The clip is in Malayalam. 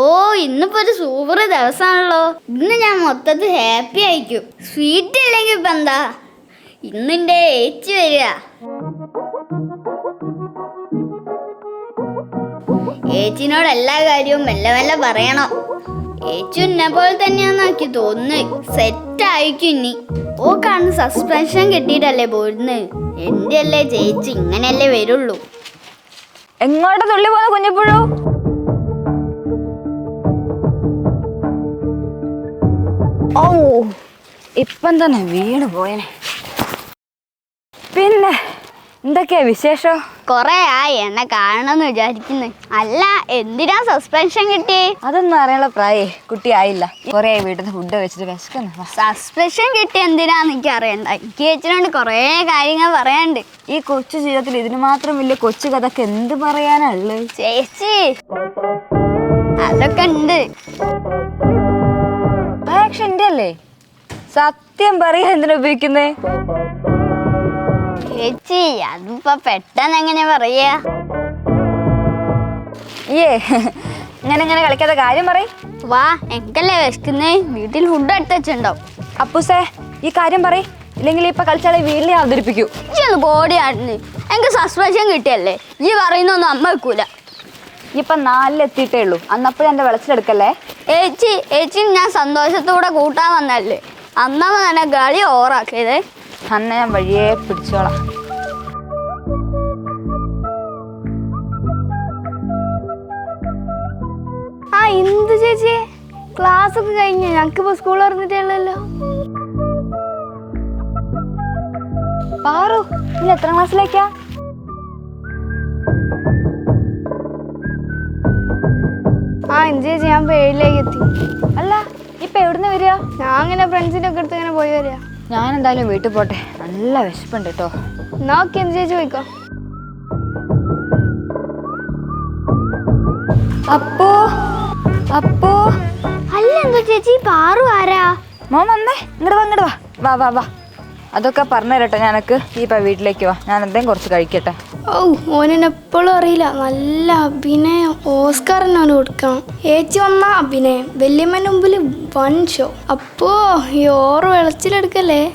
ഓ ഇന്നിപ്പോ ഒരു സൂപ്പർ ദിവസമാണല്ലോ ഇന്ന് ഞാൻ മൊത്തത്തിൽ ഹാപ്പി ആയിരിക്കും. സ്വീറ്റ് ഇല്ലെങ്കിൽ ഇപ്പൊ എന്താ? ഇന്നിന്റെ ഏച്ചി വരിക. ഏച്ചിനോട് എല്ലാ കാര്യവും മെല്ലെ മെല്ലെ പറയണം. ഏച്ചി എന്നെ പോലെ തന്നെയാന്ന് എനിക്ക് തോന്നുന്നു. സെറ്റ് ആയിരിക്കും ഇനി. ഓ കാണുന്ന സസ്പെൻഷൻ കിട്ടിയിട്ടല്ലേ പോരുന്നത് എന്റെ അല്ലേ ചേച്ചി ഇങ്ങനെയല്ലേ വരുള്ളൂ. എങ്ങോട്ടാ തുള്ളി പോകുന്ന കുഞ്ഞിപ്പുഴു? ഓ ഇപ്പം തന്നെ വീണ് പോയനെ. പിന്നെ എന്തൊക്കെയാ വിശേഷം? കൊറേ ആയി എന്നെ കാണണമെന്ന് വിചാരിക്കുന്നു. അല്ല എന്തിനാ സസ്പെൻഷൻ കിട്ടി അതൊന്നും അറിയാനുള്ള പ്രായേ കുട്ടി ആയില്ല. കുറേ ആയി വീട്ടിൽ നിന്ന് ഫുഡ് വെച്ചിട്ട് വിശക്കുന്നു. സസ്പെൻഷൻ കിട്ടി എന്തിനാന്ന് എനിക്ക് അറിയണ്ട. എനിക്ക് വെച്ചിട്ടുണ്ട് കൊറേ കാര്യങ്ങൾ പറയാണ്ട് ഈ കൊച്ചു ജീവിതത്തിൽ ഇതിന് മാത്രം വലിയ കൊച്ചു കഥക്ക് എന്ത് പറയാനുള്ളത് ചേച്ചി അതൊക്കെ ഉണ്ട്. അല്ലേ സത്യം പറയാ എന്തിനാ ഉപയോഗിക്കുന്നേ? ചേച്ചി അതിപ്പോ പെട്ടെന്ന് എങ്ങനെ പറയാ? ഏ ഇങ്ങനെ ഇങ്ങനെ കളിക്കാത്ത കാര്യം പറയും. വാ എങ്കല്ലേ വിശക്കുന്നേ? വീട്ടിൽ ഫുഡ് എടുത്ത് വെച്ചിട്ടുണ്ടാവും അപ്പൂസേ ഈ കാര്യം പറയും. ഇല്ലെങ്കിൽ ഇപ്പൊ കളിച്ചാളെ വീട്ടിലെ അവതരിപ്പിക്കൂ. ഈ ഒന്ന് ബോഡി ആടുന്നു. എനിക്ക് സസ്പെൻഷൻ കിട്ടിയല്ലേ? ഈ പറയുന്നൊന്നും അമ്മ വെക്കൂല. ഇപ്പൊ നാലിലെത്തിയിട്ടേ ഉള്ളൂ. അന്നപ്പോഴും എന്റെ വെളച്ചിലെടുക്കല്ലേ? ഏച്ചി ഏച്ചി ഞാൻ സന്തോഷത്തോടെ കൂട്ടാൻ വന്നല്ലേ അന്നമ്മ തന്നെ കളി ഓറാക്കിയത് അന്ന് ഞാൻ വഴിയെ പിടിച്ചോളാം. ആ എന്ത് ചേച്ചി ക്ലാസ് ഒക്കെ കഴിഞ്ഞു. ഞങ്ങൾക്കിപ്പോ സ്കൂൾ തുറന്നിട്ടുള്ളല്ലോ പാറു ഇന്ന് എത്ര ക്ലാസ്സിലേക്കാ ആ ചെയ്യാൻ ഏഴിലേക്ക് എത്തി അല്ല ഇപ്പൊ എവിടുന്ന് വരിക? ഞാൻ അങ്ങനെ ഫ്രണ്ട്സിന്റെ ഒക്കെ അടുത്ത് ഇങ്ങനെ പോയി വരിക. ഞാൻ എന്തായാലും വീട്ടിൽ പോട്ടെ. നല്ല വിശപ്പുണ്ട് കേട്ടോ നോക്കി എൻജോയ് എന്ത് ചേച്ചി പോയിക്കോ? അപ്പോ? അപ്പോ? അല്ല എന്താ ചേച്ചി? പാറു ആരാ? മോൻ വന്നേ. ഇങ്ങോട്ട് വാ ഇങ്ങോട്ട് വാ. വാ വാ വാ. അതൊക്കെ പറഞ്ഞു തരട്ടെ ഞാനക്ക് ഈ വീട്ടിലേക്ക് വാ. ഞാൻ എന്തെങ്കിലും കുറച്ച് കഴിക്കട്ടെ. ഓ മോനെ എപ്പോഴും അറിയില്ല. നല്ല അഭിനയം. ഓസ്കാർ എന്നാണ് കൊടുക്കണം. ഏച്ചി വന്ന അഭിനയം. വല്യമ്മന്റെ മുമ്പിൽ വൺ ഷോ. അപ്പോ ഈ ഓറ് വെളച്ചിലെടുക്കല്ലേ